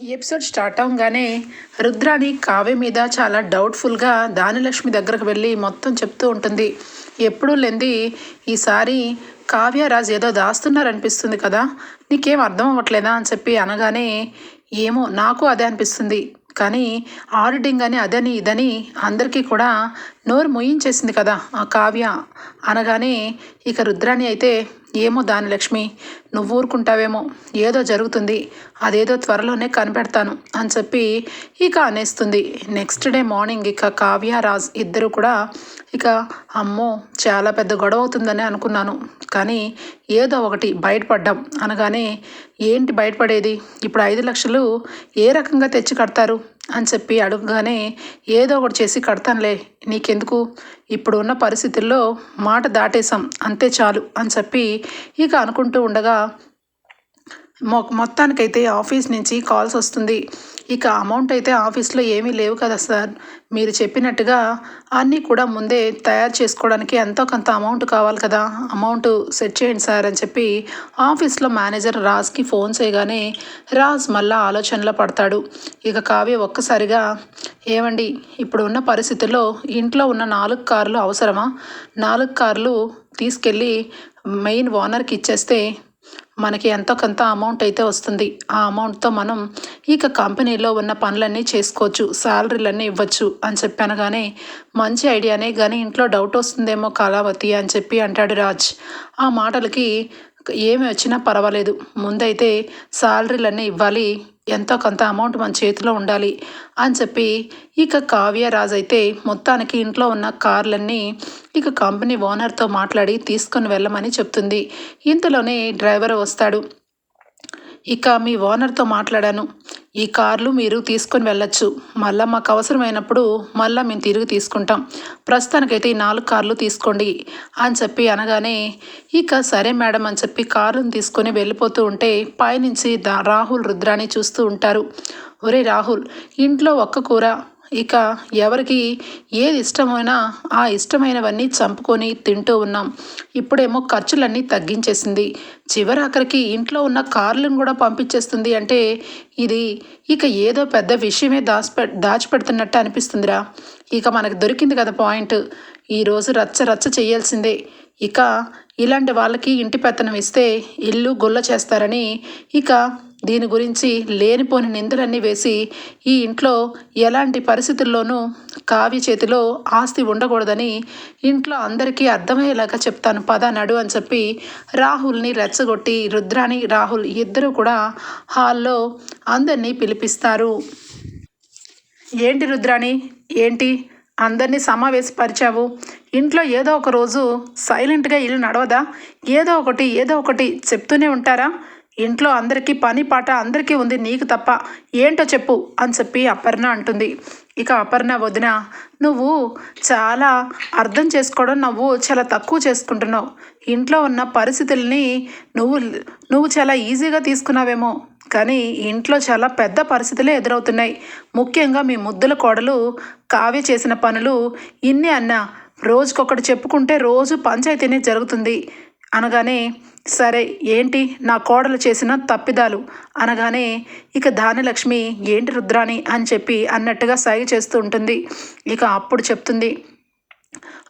ఈ episode start అవగానే రుద్రాని కావ్య మీద చాలా డౌట్ఫుల్గా దానిలక్ష్మి దగ్గరకు వెళ్ళి మొత్తం చెప్తూ ఉంటుంది. ఎప్పుడూ లేంది ఈసారి కావ్య రాజు ఏదో దాస్తున్నారనిపిస్తుంది కదా నీకేం అర్థం అవ్వట్లేదా అని చెప్పి అనగానే ఏమో నాకు అదే అనిపిస్తుంది. కానీ ఆడిటింగ్ అని అదని ఇదని అందరికీ కూడా నోరు ముయించేసింది కదా ఆ కావ్య. అనగానే ఇక రుద్రాణి అయితే ఏమో దాని లక్ష్మి నువ్వు ఊరుకుంటావేమో ఏదో జరుగుతుంది అదేదో త్వరలోనే కనిపెడతాను అని చెప్పి ఇక అనేస్తుంది. నెక్స్ట్ డే మార్నింగ్ ఇక కావ్య రాజ్ ఇద్దరు కూడా ఇక అమ్మో చాలా పెద్ద గొడవ అవుతుందని అనుకున్నాను. కానీ ఏదో ఒకటి బయటపడ్డాం. అనగానే ఏంటి బయటపడేది? ఇప్పుడు ఐదు లక్షలు ఏ రకంగా తెచ్చి కడతారు? అని చెప్పి అడగగానే ఏదో ఒకటి చేసి కడతానులే నీకెందుకు? ఇప్పుడు ఉన్న పరిస్థితుల్లో మాట దాటేశాం అంతే చాలు అని చెప్పి ఇక అనుకుంటూ ఉండగా మొత్తానికైతే ఆఫీస్ నుంచి కాల్స్ వస్తుంది. ఇక అమౌంట్ అయితే ఆఫీస్లో ఏమీ లేవు కదా సార్. మీరు చెప్పినట్టుగా అన్నీ కూడా ముందే తయారు చేసుకోవడానికి ఎంతో కొంత అమౌంట్ కావాలి కదా. అమౌంట్ సెట్ చేయండి సార్ అని చెప్పి ఆఫీస్లో మేనేజర్ రాజ్కి ఫోన్ చేయగానే రాజ్ మళ్ళా ఆలోచనలో పడతాడు. ఇక కావ్య ఒక్కసారిగా ఏమండి ఇప్పుడు ఉన్న పరిస్థితుల్లో ఇంట్లో ఉన్న నాలుగు కార్లు అవసరమా? నాలుగు కార్లు తీసుకెళ్ళి మెయిన్ ఓనర్కి ఇచ్చేస్తే మనకి ఎంతో కొంత అమౌంట్ అయితే వస్తుంది. ఆ అమౌంట్తో మనం ఇక కంపెనీలో ఉన్న పనులన్నీ చేసుకోవచ్చు శాలరీలన్నీ ఇవ్వచ్చు అని చెప్పి అనగానే మంచి ఐడియానే కానీ ఇంట్లో డౌట్ వస్తుందేమో కళావతి అని చెప్పి అంటాడు రాజ్. ఆ మాటలకి ఏమి వచ్చినా పర్వాలేదు. ముందైతే శాలరీలన్నీ ఇవ్వాలి ఎంతో కొంత అమౌంట్ మన చేతిలో ఉండాలి అని చెప్పి ఇక కావ్యరాజ్ అయితే మొత్తానికి ఇంట్లో ఉన్న కార్లన్నీ ఇక కంపెనీ ఓనర్తో మాట్లాడి తీసుకొని వెళ్ళమని చెప్తుంది. ఇంతలోనే డ్రైవర్ వస్తాడు. ఇక మీ ఓనర్తో మాట్లాడాను. ఈ కార్లు మీరు తీసుకొని వెళ్ళొచ్చు. మళ్ళీ మాకు అవసరమైనప్పుడు మళ్ళీ మేము తిరిగి తీసుకుంటాం. ప్రస్తుతానికైతే ఈ నాలుగు కార్లు తీసుకోండి అని చెప్పి అనగానే ఇక సరే మేడం అని చెప్పి కార్లను తీసుకొని వెళ్ళిపోతూ ఉంటే పైనుంచి దా రాహుల్ రుద్రాని చూస్తూ ఉంటారు. ఒరే రాహుల్ ఇంట్లో ఒక్క కూర ఇక ఎవరికి ఏది ఇష్టమైనా ఆ ఇష్టమైనవన్నీ చంపుకొని తింటూ ఉన్నాం. ఇప్పుడేమో ఖర్చులన్నీ తగ్గించేసింది. చివరాఖరికి ఇంట్లో ఉన్న కార్లను కూడా పంపించేస్తుంది అంటే ఇది ఇక ఏదో పెద్ద విషయమే దాచిపె దాచిపెడుతున్నట్టు అనిపిస్తుందిరా. ఇక మనకు దొరికింది కదా పాయింట్. ఈరోజు రచ్చ రచ్చ చేయాల్సిందే. ఇక ఇలాంటి వాళ్ళకి ఇంటి పెత్తనం ఇస్తే ఇల్లు గుల్ల చేస్తారని ఇక దీని గురించి లేనిపోని నిందలన్నీ వేసి ఈ ఇంట్లో ఎలాంటి పరిస్థితుల్లోనూ కావ్య చేతిలో ఆస్తి ఉండకూడదని ఇంట్లో అందరికీ అర్థమయ్యేలాగా చెప్తాను. పద నడు అని చెప్పి రాహుల్ని రెచ్చగొట్టి రుద్రాని రాహుల్ ఇద్దరూ కూడా హాల్లో అందరినీ పిలిపిస్తారు. ఏంటి రుద్రాణి? ఏంటి? అందరినీ సమావేశపరిచావు? ఇంట్లో ఏదో ఒక రోజు సైలెంట్గా ఇల్లు నడవదా? ఏదో ఒకటి ఏదో ఒకటి చెప్తూనే ఉంటారా? ఇంట్లో అందరికీ పని పాట అందరికీ ఉంది నీకు తప్ప ఏంటో చెప్పు అని చెప్పి అపర్ణ అంటుంది. ఇక అపర్ణ వదిన నువ్వు చాలా అర్థం చేసుకోవడం నువ్వు చాలా తక్కువ చేసుకుంటున్నావు. ఇంట్లో ఉన్న పరిస్థితుల్ని నువ్వు నువ్వు చాలా ఈజీగా తీసుకున్నావేమో. కానీ ఇంట్లో చాలా పెద్ద పరిస్థితులే ఎదురవుతున్నాయి. ముఖ్యంగా మీ ముద్దుల కోడలు కావ్య చేసిన పనులు ఇన్ని అన్న. రోజుకొకటి చెప్పుకుంటే రోజు పంచాయతీనే జరుగుతుంది. అనగానే సరే ఏంటి నా కోడలు చేసిన తప్పిదాలు? అనగానే ఇక ధాన్యలక్ష్మి ఏంటి రుద్రాని అని చెప్పి అన్నట్టుగా సాగి చేస్తూ ఉంటుంది. ఇక అప్పుడు చెప్తుంది.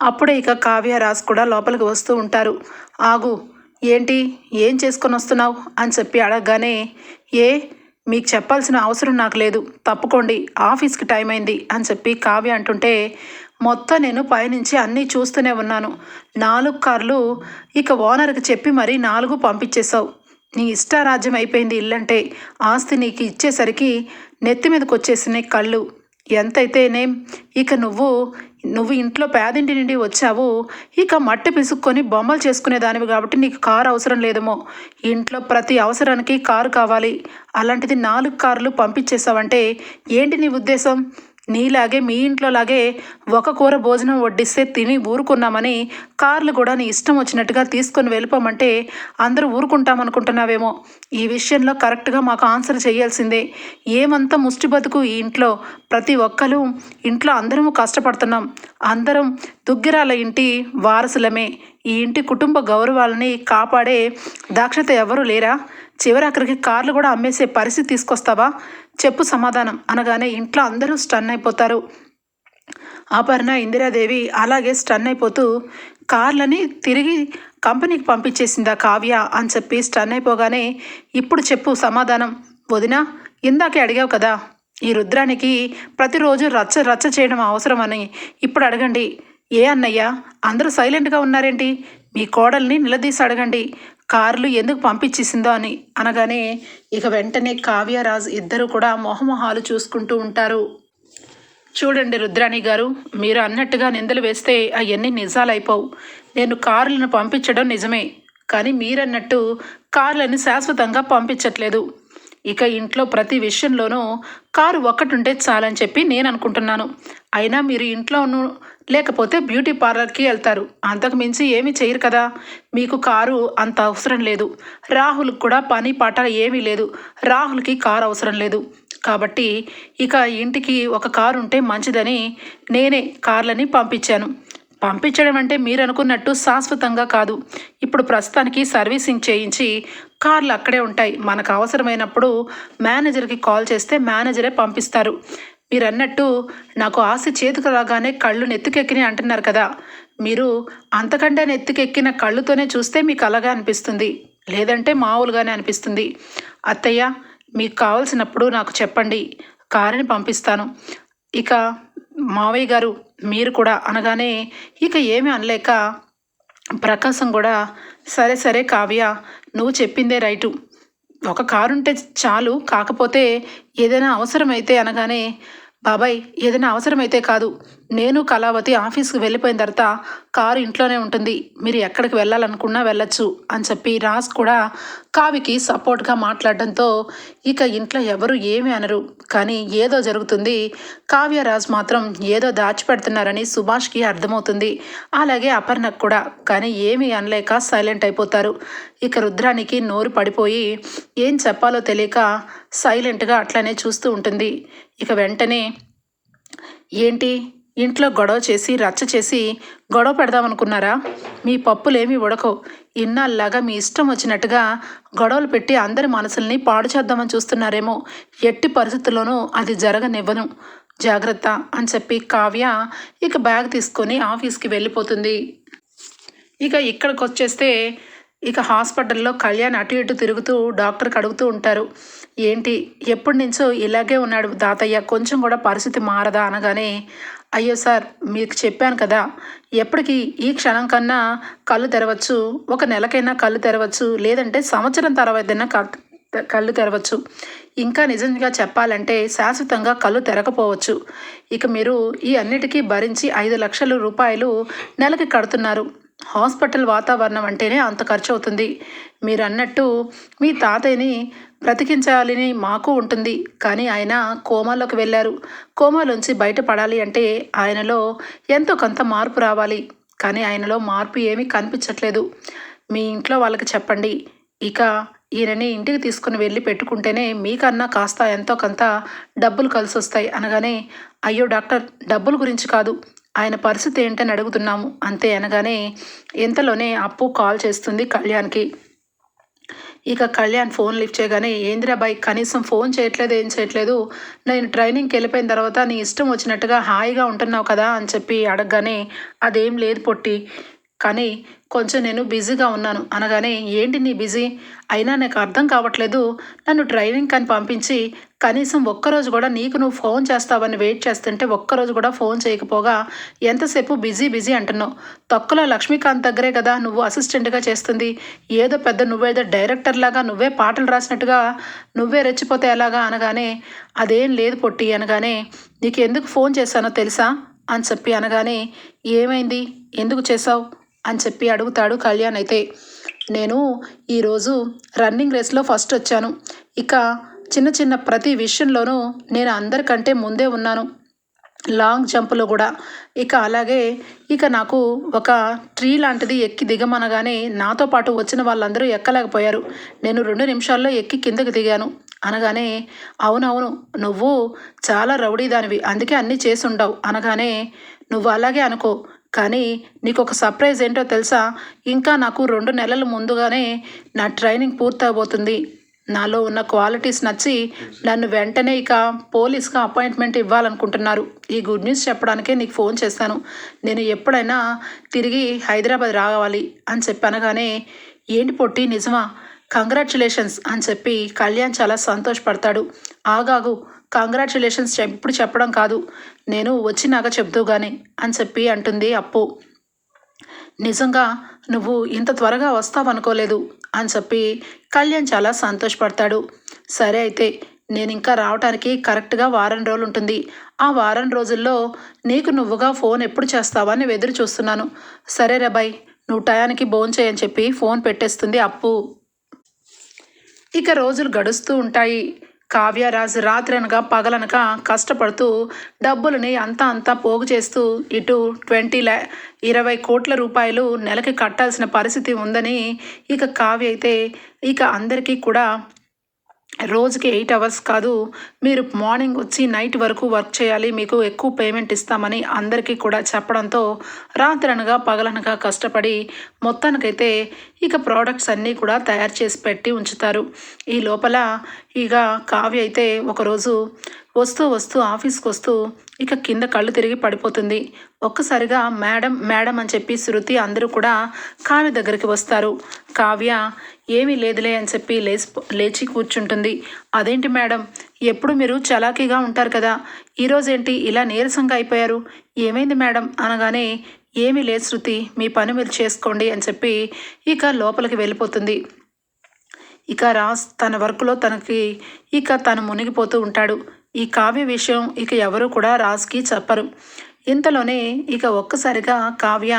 అప్పుడే ఇక కావ్య రాస్ కూడా లోపలికి వస్తూ ఉంటారు. ఆగు ఏంటి? ఏం చేసుకొని వస్తున్నావు? అని చెప్పి అడగగానే ఏ మీకు చెప్పాల్సిన అవసరం నాకు లేదు. తప్పుకోండి. ఆఫీస్కి టైం అయింది. అని చెప్పి కావ్య అంటుంటే మొత్తం నేను పైనుంచి అన్నీ చూస్తూనే ఉన్నాను. నాలుగు కార్లు ఇక ఓనర్కి చెప్పి మరీ నాలుగు పంపించేశావు. నీ ఇష్టారాజ్యం అయిపోయింది ఇల్లంటే ఆస్తి నీకు ఇచ్చేసరికి నెత్తి మీదకి వచ్చేసినాయి కళ్ళు. ఎంతైతేనేం ఇక నువ్వు నువ్వు ఇంట్లో పేదింటి నుండి వచ్చావు ఇక మట్టి పిసుక్కొని బొమ్మలు చేసుకునేదానివి కాబట్టి నీకు కారు అవసరం లేదేమో. ఇంట్లో ప్రతి అవసరానికి కారు కావాలి. అలాంటిది నాలుగు కార్లు పంపించేసావంటే ఏంటి నీ ఉద్దేశం? నీలాగే మీ ఇంట్లోలాగే ఒక కూర భోజనం వడ్డిస్తే తిని ఊరుకున్నామని కార్లు కూడా నీ ఇష్టం వచ్చినట్టుగా తీసుకొని వెళ్ళిపోమంటే అందరూ ఊరుకుంటామనుకుంటున్నావేమో. ఈ విషయంలో కరెక్ట్గా మాకు ఆన్సర్ చేయాల్సిందే. ఏమంతా ముష్టి బతుకు ఈ ఇంట్లో? ప్రతి ఒక్కరు ఇంట్లో అందరము కష్టపడుతున్నాం. అందరం దుగ్గిరాల ఇంటి వారసులమే. ఈ ఇంటి కుటుంబ గౌరవాలని కాపాడే దాక్షత ఎవరు లేరా? చివరాఖరికి కార్లు కూడా అమ్మేసే పరిస్థితి తీసుకొస్తావా? చెప్పు సమాధానం అనగానే ఇంట్లో అందరూ స్టన్ అయిపోతారు. ఆపర్ణ ఇందిరాదేవి అలాగే స్టన్ అయిపోతూ కార్లని తిరిగి కంపెనీకి పంపించేసిందా కావ్య అని చెప్పి స్టన్ అయిపోగానే ఇప్పుడు చెప్పు సమాధానం. వదినా ఇందాకే అడిగావు కదా ఈ రుద్రానికి ప్రతిరోజు రచ్చ రచ్చ చేయడం అవసరమని ఇప్పుడు అడగండి. ఏ అన్నయ్య? అందరూ సైలెంట్గా ఉన్నారేంటి? మీ కోడల్ని నిలదీసి అడగండి. కార్లు ఎందుకు పంపించేసిందో అని అనగానే ఇక వెంటనే కావ్యరాజ్ ఇద్దరు కూడా మొహమొహాలు చూసుకుంటూ ఉంటారు. చూడండి రుద్రాణి గారు మీరు అన్నట్టుగా నిందలు వేస్తే అవన్నీ నిజాలైపోవు. నేను కార్లను పంపించడం నిజమే కానీ మీరన్నట్టు కార్లను శాశ్వతంగా పంపించట్లేదు. ఇక ఇంట్లో ప్రతి విషయంలోనూ కారు ఒక్కటుంటే చాలని చెప్పి నేను అనుకుంటున్నాను అయినా మీరు ఇంట్లోనూ లేకపోతే బ్యూటీ పార్లర్కి వెళ్తారు. అంతకు మించి ఏమీ చేయరు కదా. మీకు కారు అంత అవసరం లేదు. రాహుల్కి కూడా పని పాట ఏమీ లేదు. రాహుల్కి కారు అవసరం లేదు. కాబట్టి ఇక ఇంటికి ఒక కారు ఉంటే మంచిదని నేనే కార్లని పంపించాను. పంపించడం అంటే మీరు అనుకున్నట్టు శాశ్వతంగా కాదు. ఇప్పుడు ప్రస్తుతానికి సర్వీసింగ్ చేయించి కార్లు అక్కడే ఉంటాయి. మనకు అవసరమైనప్పుడు మేనేజర్కి కాల్ చేస్తే మేనేజరే పంపిస్తారు. మీరు అన్నట్టు నాకు ఆశ చేతికి రాగానే కళ్ళు నెత్తుకెక్కినాయి అంటున్నారు కదా. మీరు అంతకంటే నెత్తుకెక్కిన కళ్ళుతోనే చూస్తే మీకు అలాగే అనిపిస్తుంది. లేదంటే మామూలుగానే అనిపిస్తుంది. అత్తయ్య మీకు కావాల్సినప్పుడు నాకు చెప్పండి. కారుని పంపిస్తాను. ఇక మావయ్య గారు మీరు కూడా అనగానే ఇక ఏమీ అనలేక ప్రకాశం కూడా సరే సరే కావ్య నువ్వు చెప్పిందే రైటు. ఒక కారు ఉంటే చాలు కాకపోతే ఏదైనా అవసరమైతే అనగానే బాబాయ్ ఏదైనా అవసరమైతే కాదు. నేను కళావతి ఆఫీస్కి వెళ్ళిపోయిన తర్వాత కారు ఇంట్లోనే ఉంటుంది. మీరు ఎక్కడికి వెళ్ళాలనుకున్నా వెళ్ళొచ్చు అని చెప్పి రాజ్ కూడా కావికి సపోర్ట్గా మాట్లాడడంతో ఇక ఇంట్లో ఎవరు ఏమీ అనరు. కానీ ఏదో జరుగుతుంది. కావ్య రాజ్ మాత్రం ఏదో దాచిపెడుతున్నారని సుభాష్కి అర్థమవుతుంది. అలాగే అపర్ణకు కూడా. కానీ ఏమీ అనలేక సైలెంట్ అయిపోతారు. ఇక రుద్రానికి నోరు పడిపోయి ఏం చెప్పాలో తెలియక సైలెంట్గా అట్లనే చూస్తూ ఉంటుంది. ఇక వెంటనే ఏంటి? ఇంట్లో గొడవ చేసి రచ్చ చేసి గొడవ పెడదామనుకున్నారా మీ పప్పులేమీ ఉడకవు. ఇన్నాళ్ళలాగా మీ ఇష్టం వచ్చినట్టుగా గొడవలు పెట్టి అందరి మనసుల్ని పాడు చేద్దామని చూస్తున్నారేమో. ఎట్టి పరిస్థితుల్లోనూ అది జరగనివ్వను. జాగ్రత్త అని చెప్పి కావ్య ఇక బ్యాగ్ తీసుకొని ఆఫీస్కి వెళ్ళిపోతుంది. ఇక ఇక్కడికి వచ్చేస్తే ఇక హాస్పిటల్లో కళ్యాణ్ అటు ఇటు తిరుగుతూ డాక్టర్కి అడుగుతూ ఉంటారు. ఏంటి? ఎప్పటి నుంచో ఇలాగే ఉన్నాడు తాతయ్య. కొంచెం కూడా పరిస్థితి మారదా అనగానే అయ్యో సార్ మీకు చెప్పాను కదా. ఎప్పటికీ ఈ క్షణం కన్నా కళ్ళు తెరవచ్చు ఒక నెలకైనా కళ్ళు తెరవచ్చు లేదంటే సంవత్సరం తర్వాతైనా కళ్ళు తెరవచ్చు. ఇంకా నిజంగా చెప్పాలంటే శాశ్వతంగా కళ్ళు తెరకపోవచ్చు. ఇక మీరు ఈ అన్నిటికీ భరించి ఐదు లక్షల రూపాయలు నెలకి కడుతున్నారు. హాస్పిటల్ వాతావరణం అంటేనే అంత ఖర్చు అవుతుంది మీరు అన్నట్టు మీ తాతయ్యని బ్రతికించాలని మాకు ఉంటుంది. కానీ ఆయన కోమాలోకి వెళ్ళారు. కోమాలోంచి బయటపడాలి అంటే ఆయనలో ఎంతో కొంత మార్పు రావాలి. కానీ ఆయనలో మార్పు ఏమీ కనిపించట్లేదు. మీ ఇంట్లో వాళ్ళకి చెప్పండి. ఇక ఈయనని ఇంటికి తీసుకుని వెళ్ళి పెట్టుకుంటేనే మీకన్నా కాస్త ఎంతో కొంత డబ్బులు కలిసి వస్తాయి అనగానే అయ్యో డాక్టర్ డబ్బుల గురించి కాదు. ఆయన పరిస్థితి ఏంటని అడుగుతున్నాము. అంతే అనగానే ఇంతలోనే అప్పు కాల్ చేస్తుంది కళ్యాణ్కి. ఇక కళ్యాణ్ ఫోన్ లిఫ్ట్ చేయగానే ఏంద్రాబాయ్ కనీసం ఫోన్ చేయట్లేదు ఏం చేయట్లేదు? నేను ట్రైనింగ్కి వెళ్ళిపోయిన తర్వాత నీ ఇష్టం వచ్చినట్టుగా హాయిగా ఉంటున్నావు కదా అని చెప్పి అడగగానే అదేం లేదు పొట్టి. కానీ కొంచెం నేను బిజీగా ఉన్నాను అనగానే ఏంటి నీ బిజీ? అయినా నాకు అర్థం కావట్లేదు. నన్ను ట్రైనింగ్ అని పంపించి కనీసం ఒక్కరోజు కూడా నీకు నువ్వు ఫోన్ చేస్తావని వెయిట్ చేస్తుంటే ఒక్కరోజు కూడా ఫోన్ చేయకపోగా ఎంతసేపు బిజీ బిజీ అంటున్నావు? తొక్కలో లక్ష్మీకాంత్ దగ్గరే కదా నువ్వు అసిస్టెంట్గా చేస్తుంది. ఏదో పెద్ద నువ్వేదో డైరెక్టర్ లాగా నువ్వే పాటలు రాసినట్టుగా నువ్వే రెచ్చిపోతే ఎలాగా? అనగానే అదేం లేదు పొట్టి అనగానే నీకు ఎందుకు ఫోన్ చేశానో తెలుసా? అని చెప్పి అనగానే ఏమైంది? ఎందుకు చేసావు అని చెప్పి అడుగుతాడు కళ్యాణ్ అయితే. నేను ఈరోజు రన్నింగ్ రేస్లో ఫస్ట్ వచ్చాను. ఇక చిన్న చిన్న ప్రతి విషయంలోనూ నేను అందరికంటే ముందే ఉన్నాను. లాంగ్ జంప్లో కూడా. ఇక అలాగే ఇక నాకు ఒక ట్రీ లాంటిది ఎక్కి దిగమనగానే నాతో పాటు వచ్చిన వాళ్ళందరూ ఎక్కలేకపోయారు. నేను రెండు నిమిషాల్లో ఎక్కి కిందకి దిగాను. అనగానే అవునవును నువ్వు చాలా రౌడీ దానివి అందుకే అన్నీ చేసి ఉండవు. అనగానే నువ్వు అలాగే అనుకో. కానీ నీకు ఒక సర్ప్రైజ్ ఏంటో తెలుసా? ఇంకా నాకు రెండు నెలల ముందుగానే నా ట్రైనింగ్ పూర్తవబోతుంది నాలో ఉన్న క్వాలిటీస్ నచ్చి నన్ను వెంటనే ఇక పోలీస్గా అపాయింట్మెంట్ ఇవ్వాలనుకుంటున్నారు. ఈ గుడ్ న్యూస్ చెప్పడానికే నీకు ఫోన్ చేశాను నేను ఎప్పుడైనా తిరిగి హైదరాబాద్ రావాలి అని చెప్పి అనగానే ఏంటి పొట్టి నిజమా? కంగ్రాచులేషన్స్ అని చెప్పి కళ్యాణ్ చాలా సంతోషపడతాడు. ఆగాగు కంగ్రాచులేషన్స్ ఎప్పుడు చెప్పడం కాదు. నేను వచ్చినాక చెప్తూ కానీ అని చెప్పి అంటుంది అప్పు. నిజంగా నువ్వు ఇంత త్వరగా వస్తావనుకోలేదు అని చెప్పి కళ్యాణ్ చాలా సంతోషపడతాడు. సరే అయితే నేను ఇంకా రావడానికి కరెక్ట్గా వారం రోజులు ఉంటుంది. ఆ వారం రోజుల్లో నీకు నువ్వుగా ఫోన్ ఎప్పుడు చేస్తావా అని ఎదురు చూస్తున్నాను. సరే రబాయ్ నువ్వు టయానికి ఫోన్ చేయని చెప్పి ఫోన్ పెట్టేస్తుంది అప్పు. ఇక రోజులు గడుస్తూ ఉంటాయి. కావ్యరాజ్ రాత్రనగా పగలనక కష్టపడుతూ డబ్బులని అంతా అంతా పోగు చేస్తూ ఇటు ట్వంటీ ల్యా ఇరవై కోట్ల రూపాయలు నెలకి కట్టాల్సిన పరిస్థితి ఉందని ఇక కావ్య అయితే ఇక అందరికీ కూడా రోజుకి ఎయిట్ అవర్స్ కాదు మీరు మార్నింగ్ వచ్చి నైట్ వరకు వర్క్ చేయాలి మీకు ఎక్కువ పేమెంట్ ఇస్తామని అందరికీ కూడా చెప్పడంతో రాత్రనగా పగలనగా కష్టపడి మొత్తానికైతే ఇక ప్రోడక్ట్స్ అన్నీ కూడా తయారు చేసి పెట్టి ఉంచుతారు. ఈ లోపల ఇక కావ్య అయితే ఒకరోజు వస్తూ వస్తూ ఆఫీస్కి వస్తూ ఇక కింద కళ్ళు తిరిగి పడిపోతుంది. ఒక్కసారిగా మేడం మేడం అని చెప్పి శృతి అందరూ కూడా కావ్య దగ్గరికి వస్తారు. కావ్య ఏమీ లేదులే అని చెప్పి లేచి లేచి కూర్చుంటుంది. అదేంటి మేడం? ఎప్పుడు మీరు చలాకీగా ఉంటారు కదా? ఈరోజేంటి ఇలా నీరసంగా అయిపోయారు? ఏమైంది మేడం? అనగానే ఏమీ లేదు శృతి మీ పని మీరు చేసుకోండి అని చెప్పి ఇక లోపలికి వెళ్ళిపోతుంది. ఇక రాజ్ తన వర్క్లో తనకి ఇక తను మునిగిపోతూ ఉంటాడు. ఈ కావ్య విషయం ఇక ఎవరు కూడా రాజ్కి చెప్పరు. ఇంతలోనే ఇక ఒక్కసారిగా కావ్య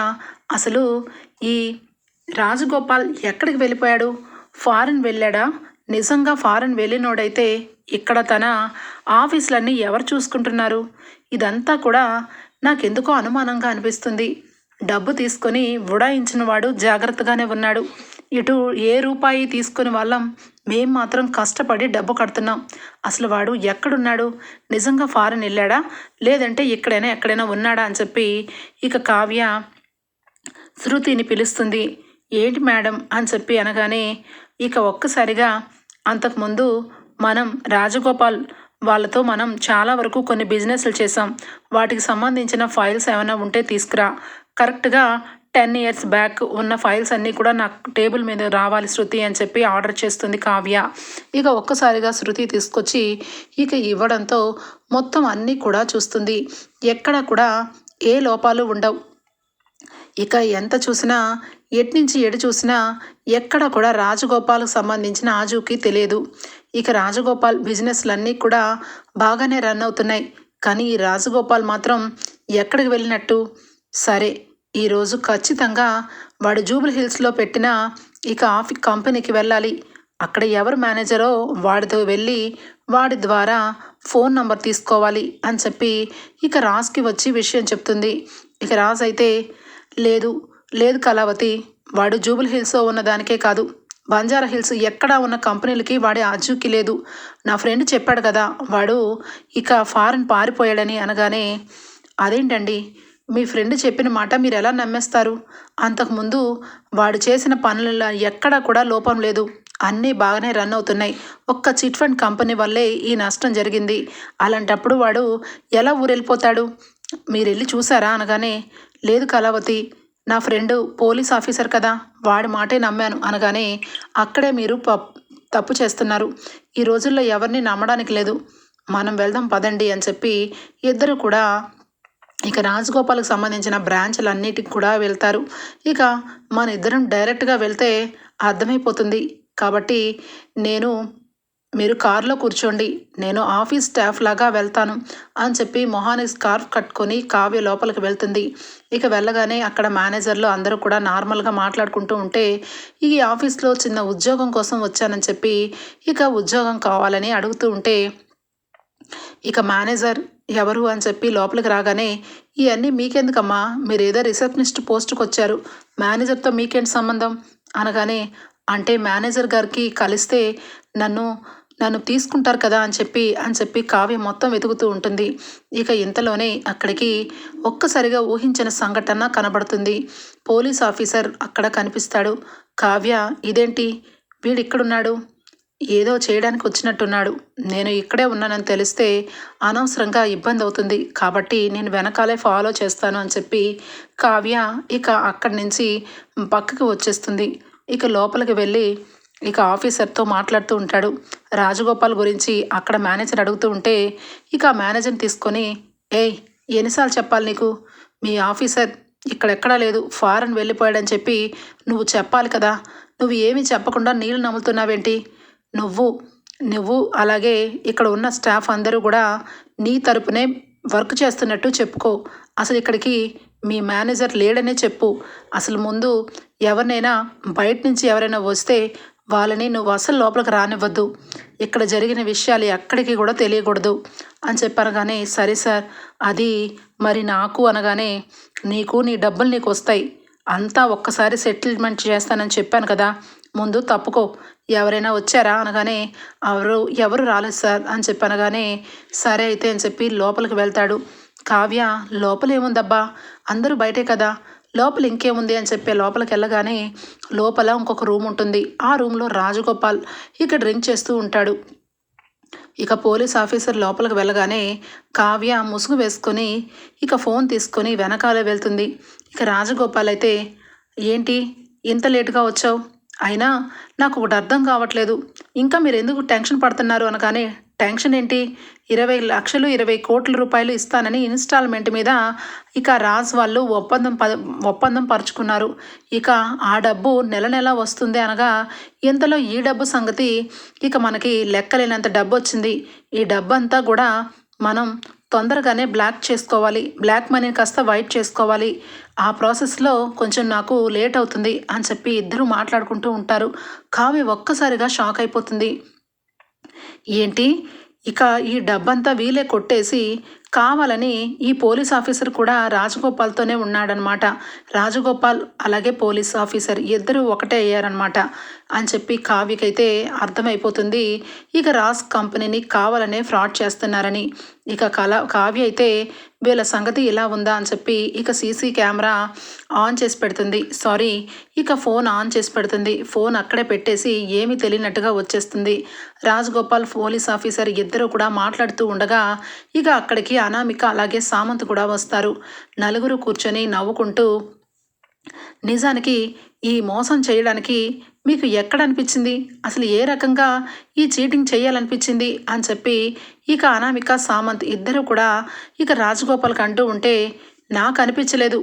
అసలు ఈ రాజగోపాల్ ఎక్కడికి వెళ్ళిపోయాడు? ఫారెన్ వెళ్ళాడా? నిజంగా ఫారెన్ వెళ్ళినోడైతే ఇక్కడ తన ఆఫీసులన్నీ ఎవరు చూసుకుంటున్నారు? ఇదంతా కూడా నాకెందుకో అనుమానంగా అనిపిస్తుంది. డబ్బు తీసుకొని ఉడాయించిన వాడు జాగ్రత్తగానే ఉన్నాడు. ఇటు ఏ రూపాయి తీసుకుని వాళ్ళం మేం మాత్రం కష్టపడి డబ్బు కడుతున్నాం. అసలు వాడు ఎక్కడున్నాడు? నిజంగా ఫారెన్ వెళ్ళాడా? లేదంటే ఇక్కడైనా ఎక్కడైనా ఉన్నాడా అని చెప్పి ఇక కావ్య శృతిని పిలుస్తుంది. ఏంటి మేడం? అని చెప్పి అనగానే ఇక ఒక్కసారిగా అంతకుముందు మనం రాజగోపాల్ వాళ్ళతో మనం చాలా వరకు కొన్ని బిజినెస్లు చేసాం వాటికి సంబంధించిన ఫైల్స్ ఏమైనా ఉంటే తీసుకురా. కరెక్ట్గా టెన్ ఇయర్స్ బ్యాక్ ఉన్న ఫైల్స్ అన్నీ కూడా నాకు టేబుల్ మీద రావాలి శృతి అని చెప్పి ఆర్డర్ చేస్తుంది కావ్య. ఇక ఒక్కసారిగా శృతి తీసుకొచ్చి ఇక ఇవ్వడంతో మొత్తం అన్నీ కూడా చూస్తుంది. ఎక్కడ కూడా ఏ లోపాలు ఉండవు. ఇక ఎంత చూసినా ఎట్నుంచి ఎడు చూసినా ఎక్కడ కూడా రాజగోపాల్కి సంబంధించిన ఆజుకి తెలియదు. ఇక రాజగోపాల్ బిజినెస్లన్నీ కూడా బాగానే రన్ అవుతున్నాయి. కానీ ఈ రాజగోపాల్ మాత్రం ఎక్కడికి వెళ్ళినట్టు? సరే ఈరోజు ఖచ్చితంగా వాడు జూబుల్ హిల్స్లో పెట్టిన ఇక ఆఫీ కంపెనీకి వెళ్ళాలి. అక్కడ ఎవరు మేనేజరో వాడితో వెళ్ళి వాడి ద్వారా ఫోన్ నంబర్ తీసుకోవాలి అని చెప్పి ఇక రాజ్కి వచ్చి విషయం చెప్తుంది. ఇక రాజ్ అయితే లేదు లేదు కళావతి వాడు జూబుల్ హిల్స్లో ఉన్న దానికే కాదు. బంజారా హిల్స్ ఎక్కడ ఉన్న కంపెనీలకి వాడి ఆచూకి లేదు. నా ఫ్రెండ్ చెప్పాడు కదా వాడు ఇక ఫారెన్ పారిపోయాడని అనగానే అదేంటండి? మీ ఫ్రెండ్ చెప్పిన మాట మీరు ఎలా నమ్మేస్తారు? అంతకుముందు వాడు చేసిన పనులలో ఎక్కడా కూడా లోపం లేదు. అన్నీ బాగానే రన్ అవుతున్నాయి. ఒక్క చిట్ ఫండ్ కంపెనీ వల్లే ఈ నష్టం జరిగింది. అలాంటప్పుడు వాడు ఎలా ఊరెళ్ళిపోతాడు? మీరు వెళ్ళి చూసారా అనగానే లేదు కళావతి నా ఫ్రెండ్ పోలీస్ ఆఫీసర్ కదా వాడి మాటే నమ్మాను అనగానే అక్కడే మీరు ప- తప్పు చేస్తున్నారు. ఈ రోజుల్లో ఎవరిని నమ్మడానికి లేదు. మనం వెళ్దాం పదండి అని చెప్పి ఇద్దరు కూడా ఇక రాజగోపాల్కి సంబంధించిన బ్రాంచ్లన్నిటికి కూడా వెళ్తారు. ఇక మన ఇద్దరం డైరెక్ట్గా వెళ్తే అర్థమైపోతుంది. కాబట్టి నేను మీరు కారులో కూర్చోండి. నేను ఆఫీస్ స్టాఫ్ లాగా వెళ్తాను అని చెప్పి మొహాని స్కార్ఫ్ కట్టుకొని కావ్య లోపలికి వెళ్తుంది. ఇక వెళ్ళగానే అక్కడ మేనేజర్లు అందరూ కూడా నార్మల్గా మాట్లాడుకుంటూ ఉంటే ఈ ఆఫీస్లో చిన్న ఉద్యోగం కోసం వచ్చానని చెప్పి ఇక ఉద్యోగం కావాలని అడుగుతూ ఉంటే ఇక మేనేజర్ ఎవరు అని చెప్పి లోపలికి రాగానే ఇవన్నీ మీకెందుకమ్మా? మీరేదో రిసెప్షనిస్ట్ పోస్ట్కి వచ్చారు మేనేజర్తో మీకేంటి సంబంధం? అనగానే అంటే మేనేజర్ గారికి కలిస్తే నన్ను నన్ను తీసుకుంటారు కదా అని చెప్పి అని చెప్పి కావ్య మొత్తం వెతుకుతూ ఉంటుంది. ఇక ఇంతలోనే అక్కడికి ఒక్కసారిగా ఊహించిన సంఘటన కనబడుతుంది. పోలీస్ ఆఫీసర్ అక్కడ కనిపిస్తాడు. కావ్య ఇదేంటి? వీడిక్కడున్నాడు ఏదో చేయడానికి వచ్చినట్టున్నాడు. నేను ఇక్కడే ఉన్నానని తెలిస్తే అనవసరంగా ఇబ్బంది అవుతుంది. కాబట్టి నేను వెనకాలే ఫాలో చేస్తాను అని చెప్పి కావ్య ఇక అక్కడి నుంచి పక్కకి వచ్చేస్తుంది. ఇక లోపలికి వెళ్ళి ఇక ఆఫీసర్తో మాట్లాడుతూ ఉంటాడు. రాజగోపాల్ గురించి అక్కడ మేనేజర్ అడుగుతూ ఉంటే ఇక ఆ మేనేజర్ని తీసుకొని ఏయ్ ఎన్నిసార్లు చెప్పాలి నీకు? మీ ఆఫీసర్ ఇక్కడెక్కడా లేదు. ఫారెన్ వెళ్ళిపోయాడని చెప్పి నువ్వు చెప్పాలి కదా. నువ్వు ఏమీ చెప్పకుండా నీళ్ళు నమ్ముతున్నావేంటి నువ్వు నువ్వు అలాగే ఇక్కడ ఉన్న స్టాఫ్ అందరూ కూడా నీ తరపునే వర్క్ చేస్తున్నట్టు చెప్పుకో. అసలు ఇక్కడికి మీ మేనేజర్ లేడనే చెప్పు. అసలు ముందు ఎవరినైనా బయట నుంచి ఎవరైనా వస్తే వాళ్ళని నువ్వు అసలు లోపలికి రానివ్వద్దు. ఇక్కడ జరిగిన విషయాలు ఎక్కడికి కూడా తెలియకూడదు అని చెప్పాను కానీ సరే సార్ అది మరి నాకు అనగానే నీకు నీ డబ్బులు నీకు వస్తాయి. అంతా ఒక్కసారి సెటిల్మెంట్ చేస్తానని చెప్పాను కదా. ముందు తప్పుకో. ఎవరైనా వచ్చారా అనగానే ఎవరు ఎవరు రాలేదు సార్ అని చెప్పి అనగానే సరే అయితే అని చెప్పి లోపలికి వెళ్తాడు. కావ్య లోపలేముందబ్బా అందరూ బయటే కదా లోపల ఇంకేముంది అని చెప్పి లోపలికి వెళ్ళగానే లోపల ఇంకొక రూమ్ ఉంటుంది. ఆ రూమ్లో రాజగోపాల్ ఇక డ్రింక్ చేస్తూ ఉంటాడు. ఇక పోలీస్ ఆఫీసర్ లోపలికి వెళ్ళగానే కావ్య ముసుగు వేసుకొని ఇక ఫోన్ తీసుకొని వెనకాలే వెళ్తుంది. ఇక రాజగోపాల్ అయితే ఏంటి ఇంత లేటుగా వచ్చావు? అయినా నాకు ఒకటి అర్థం కావట్లేదు. ఇంకా మీరు ఎందుకు టెన్షన్ పడుతున్నారు అనగానే టెన్షన్ ఏంటి? ఇరవై లక్షలు ఇరవై కోట్ల రూపాయలు ఇస్తానని ఇన్స్టాల్మెంట్ మీద ఇక రాజ్ వాళ్ళు ఒప్పందం ప ఒప్పందం పరుచుకున్నారు. ఇక ఆ డబ్బు నెల నెల వస్తుంది అనగా ఇంతలో ఈ డబ్బు సంగతి ఇక మనకి లెక్కలేనంత డబ్బు వచ్చింది. ఈ డబ్బు అంతా కూడా మనం తొందరగానే బ్లాక్ చేసుకోవాలి. బ్లాక్ మనీని కాస్త వైట్ చేసుకోవాలి. ఆ ప్రాసెస్లో కొంచెం నాకు లేట్ అవుతుంది అని చెప్పి ఇద్దరు మాట్లాడుకుంటూ ఉంటారు. కావ్య ఒక్కసారిగా షాక్ అయిపోతుంది. ఏంటి? ఇక ఈ డబ్బంతా వీలే కొట్టేసి కావాలని ఈ పోలీస్ ఆఫీసర్ కూడా రాజగోపాల్తోనే ఉన్నాడనమాట. రాజగోపాల్ అలాగే పోలీస్ ఆఫీసర్ ఇద్దరు ఒకటే అయ్యారనమాట అని చెప్పి కావ్యకైతే అర్థమైపోతుంది. ఇక రాజ్ కంపెనీని కావాలనే ఫ్రాడ్ చేస్తున్నారని. ఇక కళ కావ్య అయితే వీళ్ళ సంగతి ఇలా ఉందా అని చెప్పి ఇక సీసీ కెమెరా ఆన్ చేసి పెడుతుంది. సారీ ఇక ఫోన్ ఆన్ చేసి పెడుతుంది. ఫోన్ అక్కడే పెట్టేసి ఏమీ తెలియనట్టుగా వచ్చేస్తుంది. రాజగోపాల్ పోలీస్ ఆఫీసర్ ఇద్దరు కూడా మాట్లాడుతూ ఉండగా ఇక అక్కడికి అనామిక అలాగే సామంత్ కూడా వస్తారు. నలుగురు కూర్చొని నవ్వుకుంటూ నిజానికి ఈ మోసం చేయడానికి మీకు ఎక్కడ అనిపించింది అసలు ఏ రకంగా ఈ చీటింగ్ చేయాలనిపించింది? అని చెప్పి ఇక అనామిక సామంత్ ఇద్దరు కూడా ఇక రాజగోపాల్కి అంటూ ఉంటే నాకు అనిపించలేదు.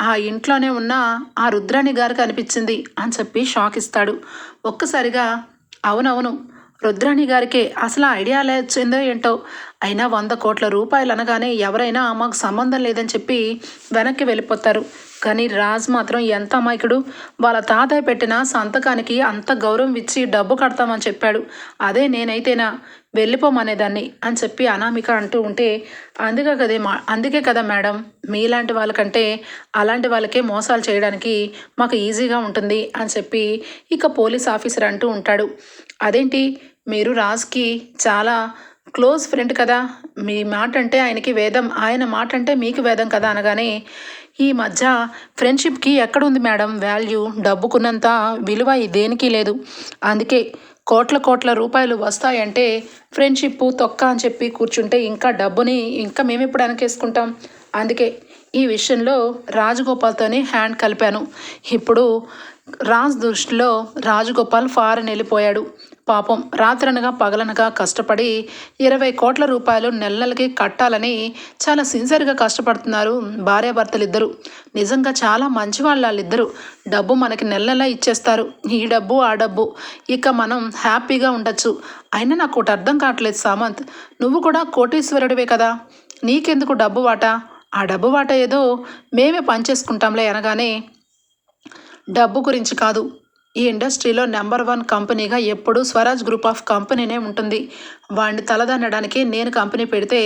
ఆ ఇంట్లోనే ఉన్న ఆ రుద్రాణి గారికి అనిపించింది అని చెప్పి షాక్ ఇస్తాడు. ఒక్కసారిగా అవునవును రుద్రాణి గారికి అసలు ఐడియా వచ్చిందో ఏంటో? అయినా వంద కోట్ల రూపాయలు అనగానే ఎవరైనా మాకు సంబంధం లేదని చెప్పి వెనక్కి వెళ్ళిపోతారు. కానీ రాజ్ మాత్రం ఎంత అమాయకుడు? వాళ్ళ తాతయ్య పెట్టిన సంతకానికి అంత గౌరవం ఇచ్చి డబ్బు కడతామని చెప్పాడు. అదే నేనైతేనా? వెళ్ళిపోమనేదాన్ని అని చెప్పి అనామిక అంటూ ఉంటే అందుకే కదే మా అందుకే కదా మేడం. మీలాంటి వాళ్ళకంటే అలాంటి వాళ్ళకే మోసాలు చేయడానికి మాకు ఈజీగా ఉంటుంది అని చెప్పి ఇక పోలీస్ ఆఫీసర్ అంటూ ఉంటాడు. అదేంటి? మీరు రాజ్కి చాలా క్లోజ్ ఫ్రెండ్ కదా. మీ మాట అంటే ఆయనకి వేదం ఆయన మాట అంటే మీకు వేదం కదా అనగానే ఈ మధ్య ఫ్రెండ్షిప్కి ఎక్కడుంది మేడం? వాల్యూ డబ్బుకున్నంత విలువ దేనికి లేదు. అందుకే కోట్ల కోట్ల రూపాయలు వస్తాయంటే ఫ్రెండ్షిప్ తొక్క అని చెప్పి కూర్చుంటే ఇంకా డబ్బుని ఇంకా మేము ఎప్పుడు వెనకేసుకుంటాం అందుకే ఈ విషయంలో రాజగోపాల్తోనే హ్యాండ్ కలిపాను. ఇప్పుడు రాజ్ దృష్టిలో రాజగోపాల్ ఫారెన్ వెళ్ళిపోయాడు. పాపం రాత్రనగా పగలనగా కష్టపడి ఇరవై కోట్ల రూపాయలు నెల నెలకి కట్టాలని చాలా సిన్సియర్గా కష్టపడుతున్నారు భార్యాభర్తలు ఇద్దరు నిజంగా చాలా మంచి వాళ్ళు వాళ్ళిద్దరు డబ్బు మనకి నెల నెల ఇచ్చేస్తారు. ఈ డబ్బు ఆ డబ్బు. ఇక మనం హ్యాపీగా ఉండొచ్చు. అయినా నాకు ఒకటి అర్థం కావట్లేదు సామంత్. నువ్వు కూడా కోటీశ్వరుడివే కదా. నీకెందుకు డబ్బు వాటా? ఆ డబ్బు వాట ఏదో మేమే పనిచేసుకుంటాంలే అనగానే డబ్బు గురించి కాదు. ఈ ఇండస్ట్రీలో నెంబర్ వన్ కంపెనీగా ఎప్పుడూ స్వరాజ్ గ్రూప్ ఆఫ్ కంపెనీనే ఉంటుంది. వాడిని తలదన్నడానికి నేను కంపెనీ పెడితే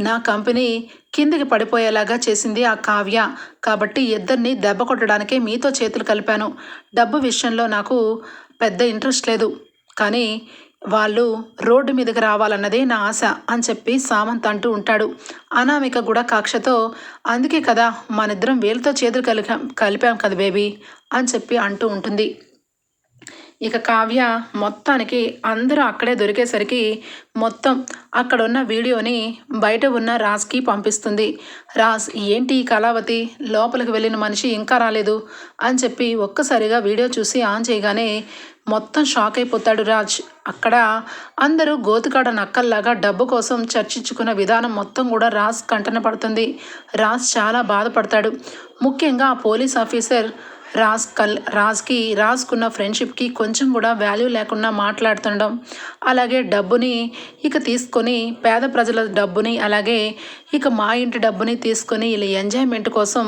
నా కంపెనీ కిందికి పడిపోయేలాగా చేసింది ఆ కావ్య. కాబట్టి ఇద్దరిని దెబ్బ కొట్టడానికే మీతో చేతులు కలిపాను. డబ్బు విషయంలో నాకు పెద్ద ఇంట్రెస్ట్ లేదు. కానీ వాళ్ళు రోడ్డు మీదకి రావాలన్నదే నా ఆశ అని చెప్పి సామంత్ అంటూ ఉంటాడు. అనామిక కూడా కక్షతో అందుకే కదా మనిద్దరం వేలుతో చేతులు కలిపాం కలిపాం కదా బేబీ అని చెప్పి అంటూ ఉంటుంది. ఇక కావ్య మొత్తానికి అందరూ అక్కడే దొరికేసరికి మొత్తం అక్కడ ఉన్న వీడియోని బయట ఉన్న రాజ్కి పంపిస్తుంది. రాజ్ ఏంటి ఈ కళావతి? లోపలికి వెళ్ళిన మనిషి ఇంకా రాలేదు అని చెప్పి ఒక్కసారిగా వీడియో చూసి ఆన్ చేయగానే మొత్తం షాక్ అయిపోతాడు రాజ్. అక్కడ అందరూ గోతుకాడ నక్కల్లాగా డబ్బు కోసం చర్చించుకున్న విధానం మొత్తం కూడా రాజ్ కంటన పడుతుంది. రాజ్ చాలా బాధపడతాడు. ముఖ్యంగా ఆ పోలీస్ ఆఫీసర్ రాజ్ కల్ రాజ్కి రాజ్కున్న ఫ్రెండ్షిప్కి కొంచెం కూడా వాల్యూ లేకుండా మాట్లాడుతుండడం అలాగే డబ్బుని ఇక తీసుకొని పేద ప్రజల డబ్బుని అలాగే ఇక మా ఇంటి డబ్బుని తీసుకొని ఇలా ఎంజాయ్మెంట్ కోసం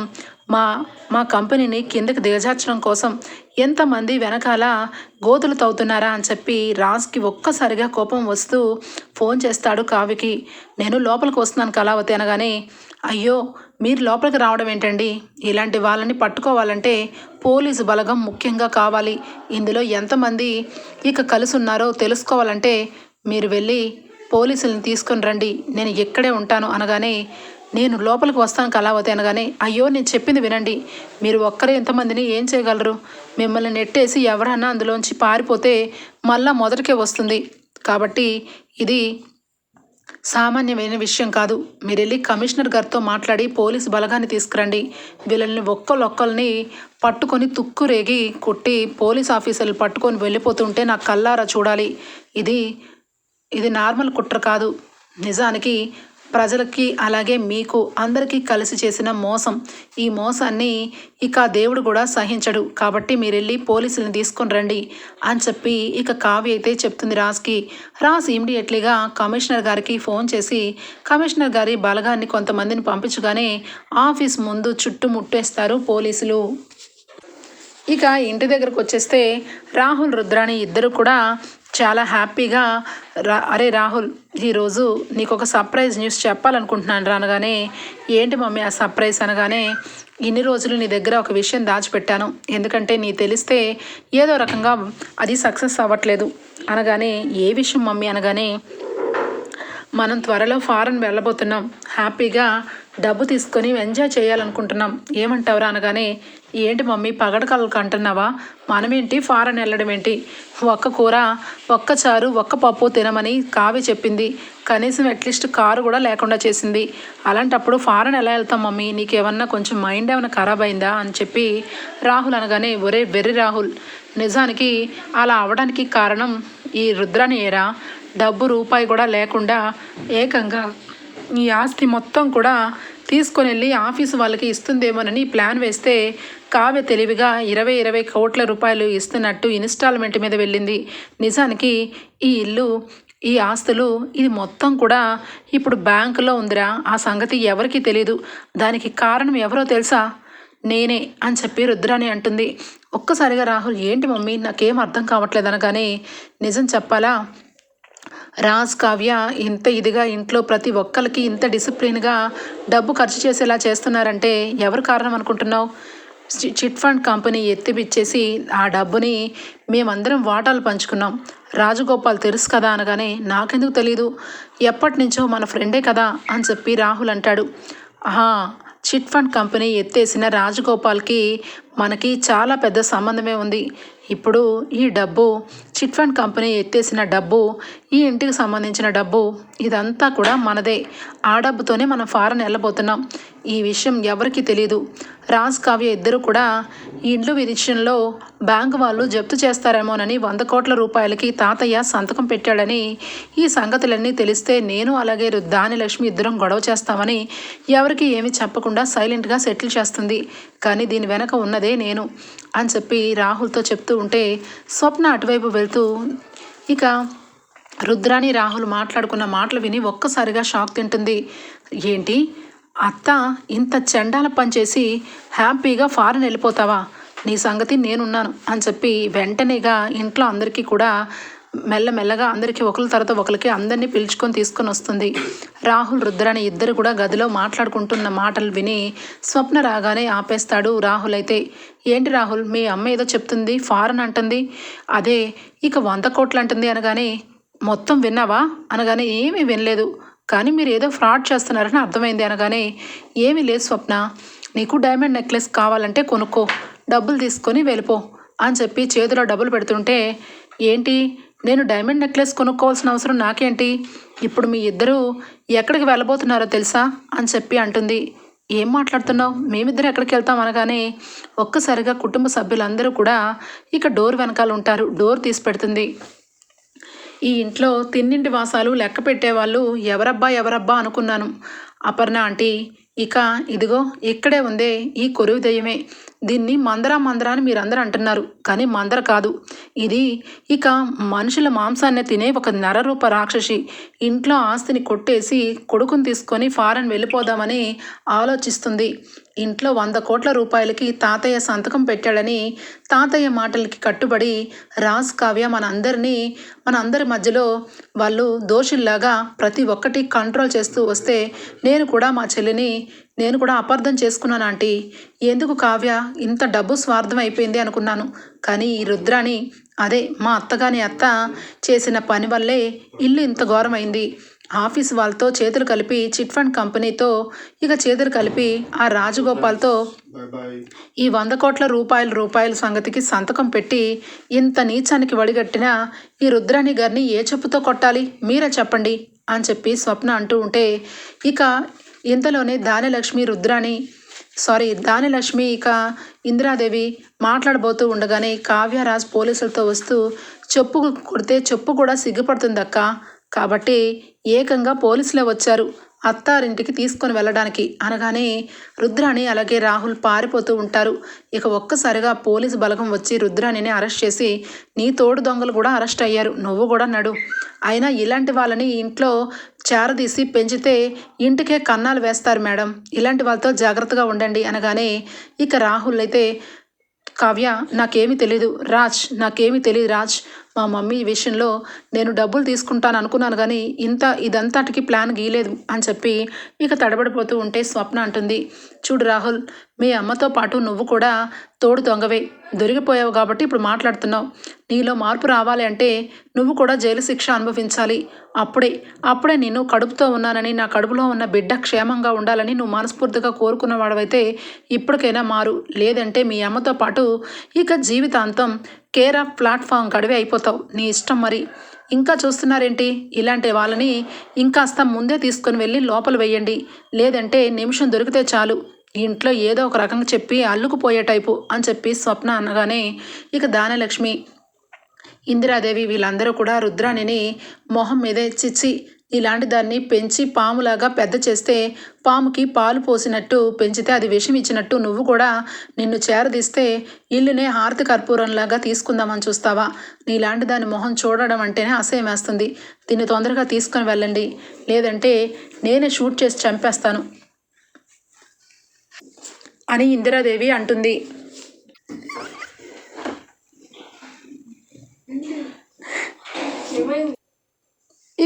మా మా కంపెనీని కిందకి దిగజార్చడం కోసం ఎంతమంది వెనకాల గోతులు తవ్వుతున్నారా అని చెప్పి రాజ్కి ఒక్కసారిగా కోపం వస్తూ ఫోన్ చేస్తాడు కావికి నేను లోపలికి వస్తున్నాను కళావతి అనగానే అయ్యో మీరు లోపలికి రావడం ఏంటండి? ఇలాంటి వాళ్ళని పట్టుకోవాలంటే పోలీసు బలగం ముఖ్యంగా కావాలి. ఇందులో ఎంతమంది ఇక కలిసి ఉన్నారో తెలుసుకోవాలంటే మీరు వెళ్ళి పోలీసులను తీసుకొని రండి. నేను ఇక్కడే ఉంటాను అనగానే నేను లోపలికి వస్తాను కళావతి అనగానే అయ్యో నేను చెప్పింది వినండి. మీరు ఒక్కరే ఎంతమందిని ఏం చేయగలరు? మిమ్మల్ని నెట్టేసి ఎవరన్నా అందులోంచి పారిపోతే మళ్ళా మొదటికే వస్తుంది. కాబట్టి ఇది సామాన్యమైన విషయం కాదు. మీరు వెళ్ళి కమిషనర్ గారితో మాట్లాడి పోలీసు బలగాన్ని తీసుకురండి. వీళ్ళని ఒక్కళ్ళొక్కల్ని పట్టుకొని తుక్కురేగి కుట్టి కొట్టి పోలీస్ ఆఫీసర్లు పట్టుకొని వెళ్ళిపోతుంటే నాకు కల్లారా చూడాలి. ఇది ఇది నార్మల్ కుట్ర కాదు. నిజానికి ప్రజలకి అలాగే మీకు అందరికీ కలిసి చేసిన మోసం. ఈ మోసాన్ని ఇక దేవుడు కూడా సహించడు. కాబట్టి మీరు వెళ్ళి పోలీసులను తీసుకొని రండి అని చెప్పి ఇక కావ్య అయితే చెప్తుంది రాజ్కి. రాజ్ ఇమీడియట్లీగా కమిషనర్ గారికి ఫోన్ చేసి కమిషనర్ గారి బలగాన్ని కొంతమందిని పంపించగానే ఆఫీస్ ముందు చుట్టుముట్టేస్తారు పోలీసులు. ఇక ఇంటి దగ్గరకు వచ్చేస్తే రాహుల్ రుద్రాని ఇద్దరు కూడా చాలా హ్యాపీగా రా అరే రాహుల్ ఈరోజు నీకు ఒక సర్ప్రైజ్ న్యూస్ చెప్పాలనుకుంటున్నాను రా అనగానే ఏంటి మమ్మీ ఆ సర్ప్రైజ్ అనగానే ఇన్ని రోజులు నీ దగ్గర ఒక విషయం దాచిపెట్టాను. ఎందుకంటే నీ తెలిస్తే ఏదో రకంగా అది సక్సెస్ అవ్వట్లేదు. అనగానే ఏ విషయం మమ్మీ అనగానే మనం త్వరలో ఫారెన్ వెళ్ళబోతున్నాం. హ్యాపీగా డబ్బు తీసుకొని ఎంజాయ్ చేయాలనుకుంటున్నాం. ఏమంటావురా అనగానే ఏంటి మమ్మీ పగడకలకు అంటున్నావా మనమేంటి? ఫారెన్ వెళ్ళడం ఏంటి ఒక్క కూర ఒక్క చారు ఒక్క పప్పు తినమని కావి చెప్పింది. కనీసం అట్లీస్ట్ కారు కూడా లేకుండా చేసింది. అలాంటప్పుడు ఫారెన్ ఎలా వెళ్తాం మమ్మీ? నీకేమన్నా కొంచెం మైండ్ ఏమైనా ఖరాబ్ అయిందా? అని చెప్పి రాహుల్ అనగానే ఒరే వెర్రి రాహుల్ నిజానికి అలా అవడానికి కారణం ఈ రుద్రాని ఏరా? డబ్బు రూపాయి కూడా లేకుండా ఏకంగా ఈ ఆస్తి మొత్తం కూడా తీసుకొని వెళ్ళి ఆఫీసు వాళ్ళకి ఇస్తుందేమోనని ప్లాన్ వేస్తే కావ్య తెలివిగా ఇరవై ఇరవై కోట్ల రూపాయలు ఇస్తున్నట్టు ఇన్స్టాల్మెంట్ మీద వెళ్ళింది. నిజానికి ఈ ఇల్లు ఈ ఆస్తులు ఇది మొత్తం కూడా ఇప్పుడు బ్యాంకులో ఉందిరా. ఆ సంగతి ఎవరికీ తెలియదు దానికి కారణం ఎవరో తెలుసా? నేనే అని చెప్పి రుద్రాని అంటుంది. ఒక్కసారిగా రాహుల్ ఏంటి మమ్మీ నాకేం అర్థం కావట్లేదు అనగానే నిజం చెప్పాలా? రాజ్ కావ్య ఇంత ఇదిగా ఇంట్లో ప్రతి ఒక్కరికి ఇంత డిసిప్లిన్గా డబ్బు ఖర్చు చేసేలా చేస్తున్నారంటే ఎవరు కారణం అనుకుంటున్నావు? చిట్ ఫండ్ కంపెనీ ఎత్తిపిచ్చేసి ఆ డబ్బుని మేమందరం వాటాలు పంచుకున్నాం. రాజగోపాల్ తెలుసు కదా అనగానే నాకెందుకు తెలీదు. ఎప్పటి నుంచో మన ఫ్రెండే కదా అని చెప్పి రాహుల్ అంటాడు. ఆహా చిట్ ఫండ్ కంపెనీ ఎత్తేసిన రాజగోపాల్కి మనకి చాలా పెద్ద సంబంధమే ఉంది. ఇప్పుడు ఈ డబ్బు చిట్ ఫండ్ కంపెనీ ఎత్తేసిన డబ్బు ఈ ఇంటికి సంబంధించిన డబ్బు ఇదంతా కూడా మనదే. ఆ డబ్బుతోనే మనం ఫారెన్ వెళ్ళబోతున్నాం. ఈ విషయం ఎవరికీ తెలియదు రాజ్ కావ్య ఇద్దరు కూడా ఈ ఇండ్లు విషయంలో బ్యాంకు వాళ్ళు జప్తు చేస్తారేమోనని వంద కోట్ల రూపాయలకి తాతయ్య సంతకం పెట్టాడని ఈ సంగతులన్నీ తెలిస్తే నేను అలాగే రు- లక్ష్మి ఇద్దరం గొడవ చేస్తామని ఎవరికి ఏమి చెప్పకుండా సైలెంట్గా సెటిల్ చేస్తుంది. కానీ దీని వెనక ఉన్నదే నేను అని చెప్పి రాహుల్తో చెప్తూ ఉంటే స్వప్న అటువైపు వెళ్తూ ఇక రుద్రాని రాహుల్ మాట్లాడుకున్న మాటలు విని ఒక్కసారిగా షాక్ తింటుంది. ఏంటి? అత్త ఇంత చెండాల పనిచేసి హ్యాపీగా ఫారెన్ వెళ్ళిపోతావా? నీ సంగతి నేనున్నాను అని చెప్పి వెంటనేగా ఇంట్లో అందరికీ కూడా మెల్లమెల్లగా అందరికీ ఒకరి తర్వాత ఒకరికి అందరినీ పిలుచుకొని తీసుకొని వస్తుంది. రాహుల్ రుద్రాని ఇద్దరు కూడా గదిలో మాట్లాడుకుంటున్న మాటలు విని స్వప్న రాగానే ఆపేస్తాడు రాహుల్ అయితే. ఏంటి రాహుల్ మీ అమ్మ ఏదో చెప్తుంది ఫారెన్ అంటుంది. అదే ఇక వంద కోట్లు అంటుంది అనగానే మొత్తం విన్నావా? అనగానే ఏమీ వినలేదు. కానీ మీరు ఏదో ఫ్రాడ్ చేస్తున్నారని అర్థమైంది. అనగానే ఏమీ లేదు స్వప్న. నీకు డైమండ్ నెక్లెస్ కావాలంటే కొనుక్కో. డబ్బులు తీసుకొని వెళ్ళిపో. అని చెప్పి చేతిలో డబ్బులు పెడుతుంటే ఏంటి? నేను డైమండ్ నెక్లెస్ కొనుక్కోవాల్సిన అవసరం నాకేంటి? ఇప్పుడు మీ ఇద్దరూ ఎక్కడికి వెళ్ళబోతున్నారో తెలుసా? అని చెప్పి అంటుంది. ఏం మాట్లాడుతున్నావు? మేమిద్దరం ఎక్కడికి వెళ్తాం అనగానే ఒక్కసారిగా కుటుంబ సభ్యులందరూ కూడా ఇక డోర్ వెనకాల ఉంటారు. డోర్ తీసి పెడుతుంది. ఈ ఇంట్లో తిన్నింటి వాసాలు లెక్క పెట్టేవాళ్ళు ఎవరబ్బా ఎవరబ్బా అనుకున్నాను. అపర్ణ ఆంటీ ఇక ఇదిగో ఇక్కడే ఉందే ఈ కొరువు దయ్యమే. దీన్ని మందర మందర అని మీరందరూ అంటున్నారు కానీ మందర కాదు. ఇది ఇక మనుషుల మాంసాన్ని తినే ఒక నరరూప రాక్షసి. ఇంట్లో ఆస్తిని కొట్టేసి కొడుకుని తీసుకొని ఫారెన్ వెళ్ళిపోదామని ఆలోచిస్తుంది. ఇంట్లో వంద కోట్ల రూపాయలకి తాతయ్య సంతకం పెట్టాడని తాతయ్య మాటలకి కట్టుబడి రాజ్ కావ్య మనందరినీ మనందరి మధ్యలో వాళ్ళు దోషుల్లాగా ప్రతి ఒక్కటి కంట్రోల్ చేస్తూ వస్తే నేను కూడా మా చెల్లిని నేను కూడా అపార్థం చేసుకున్నాను ఆంటీ. ఎందుకు కావ్య? ఇంత డబ్బు స్వార్థం అయిపోయింది అనుకున్నాను. కానీ ఈ రుద్రాని అదే మా అత్తగాని అత్త చేసిన పని వల్లే ఇల్లు ఇంత ఘోరమైంది. ఆఫీస్ వాళ్ళతో చేతులు కలిపి చిట్ ఫండ్ కంపెనీతో ఇక చేతులు కలిపి ఆ రాజగోపాల్తో ఈ వంద కోట్ల రూపాయల రూపాయల సంగతికి సంతకం పెట్టి ఇంత నీచానికి వడిగట్టిన ఈ రుద్రాణి గారిని ఏ చెప్పుతో కొట్టాలి? మీరే చెప్పండి అని చెప్పి స్వప్న అంటూ ఉంటే ఇక ఇంతలోనే దానిలక్ష్మి రుద్రాణి సారీ దానిలక్ష్మి ఇక ఇందిరాదేవి మాట్లాడబోతూ ఉండగానే కావ్యరాజ్ పోలీసులతో వస్తూ చెప్పు కొడితే చెప్పు కూడా సిగ్గుపడుతుందక్క. కాబట్టి ఏకంగా పోలీసులే వచ్చారు. అత్తారింటికి తీసుకొని వెళ్ళడానికి. అనగానే రుద్రాణి అలాగే రాహుల్ పారిపోతూ ఉంటారు. ఇక ఒక్కసారిగా పోలీసు బలగం వచ్చి రుద్రాణిని అరెస్ట్ చేసి నీ తోడు దొంగలు కూడా అరెస్ట్ అయ్యారు. నువ్వు కూడా నడు. అయినా ఇలాంటి వాళ్ళని ఇంట్లో చేరదీసి పెంచితే ఇంటికే కన్నాలు వేస్తారు మేడం. ఇలాంటి వాళ్ళతో జాగ్రత్తగా ఉండండి అనగానే ఇక రాహుల్ అయితే కావ్య నాకేమీ తెలీదు. రాజ్ నాకేమీ తెలియదు రాజ్. మా మమ్మీ ఈ విషయంలో నేను డబ్బులు తీసుకుంటాను అనుకున్నాను కానీ ఇంత ఇదంతటికి ప్లాన్ గీయలేదు అని చెప్పి ఇక తడబడిపోతూ ఉంటే స్వప్న అంటుంది. చూడు రాహుల్ మీ అమ్మతో పాటు నువ్వు కూడా తోడు దొంగవే. దొరికిపోయావు కాబట్టి ఇప్పుడు మాట్లాడుతున్నావు. నీలో మార్పు రావాలి అంటే నువ్వు కూడా జైలు శిక్ష అనుభవించాలి. అప్పుడే అప్పుడే నేను కడుపుతో ఉన్నానని నా కడుపులో ఉన్న బిడ్డ క్షేమంగా ఉండాలని నువ్వు మనస్ఫూర్తిగా కోరుకున్నవాడవైతే ఇప్పటికైనా మారు. లేదంటే మీ అమ్మతో పాటు ఇక జీవితాంతం కేర్ ఆఫ్ ప్లాట్ఫామ్ గడివే అయిపోతావు. నీ ఇష్టం మరి. ఇంకా చూస్తున్నారేంటి? ఇలాంటి వాళ్ళని ఇంకాస్త ముందే తీసుకొని వెళ్ళి లోపల వేయండి. లేదంటే నిమిషం దొరికితే చాలు. ఇంట్లో ఏదో ఒక రకంగా చెప్పి అల్లుకుపోయే టైపు అని చెప్పి స్వప్న అనగానే ఇక దానలక్ష్మి ఇందిరాదేవి వీళ్ళందరూ కూడా రుద్రాణిని మొహం మీదే చిచ్చి ఇలాంటి దాన్ని పెంచి పాములాగా పెద్ద చేస్తే పాముకి పాలు పోసినట్టు పెంచితే అది విషం ఇచ్చినట్టు నువ్వు కూడా నిన్ను చేరదీస్తే ఇల్లునే హారతి కర్పూరంలాగా తీసుకుందామని చూస్తావా? నీలాంటి దాని మొహం చూడడం అంటేనే అసహ్యం వేస్తుంది. దీన్ని తొందరగా తీసుకొని వెళ్ళండి. లేదంటే నేనే షూట్ చేసి చంపేస్తాను. అని ఇందిరాదేవి అంటుంది.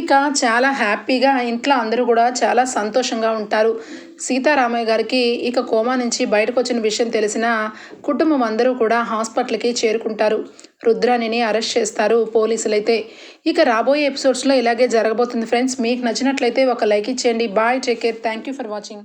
ఇక చాలా హ్యాపీగా ఇంట్లో అందరూ కూడా చాలా సంతోషంగా ఉంటారు. సీతారామయ్య గారికి ఇక కోమా నుంచి బయటకు వచ్చిన విషయం తెలిసిన కుటుంబం అందరూ కూడా హాస్పిటల్కి చేరుకుంటారు. రుద్రాణిని అరెస్ట్ చేస్తారు పోలీసులైతే. ఇక రాబోయే ఎపిసోడ్స్లో ఇలాగే జరగబోతుంది ఫ్రెండ్స్. మీకు నచ్చినట్లయితే ఒక లైక్ ఇచ్చేయండి. Bye take care. Thank you for watching.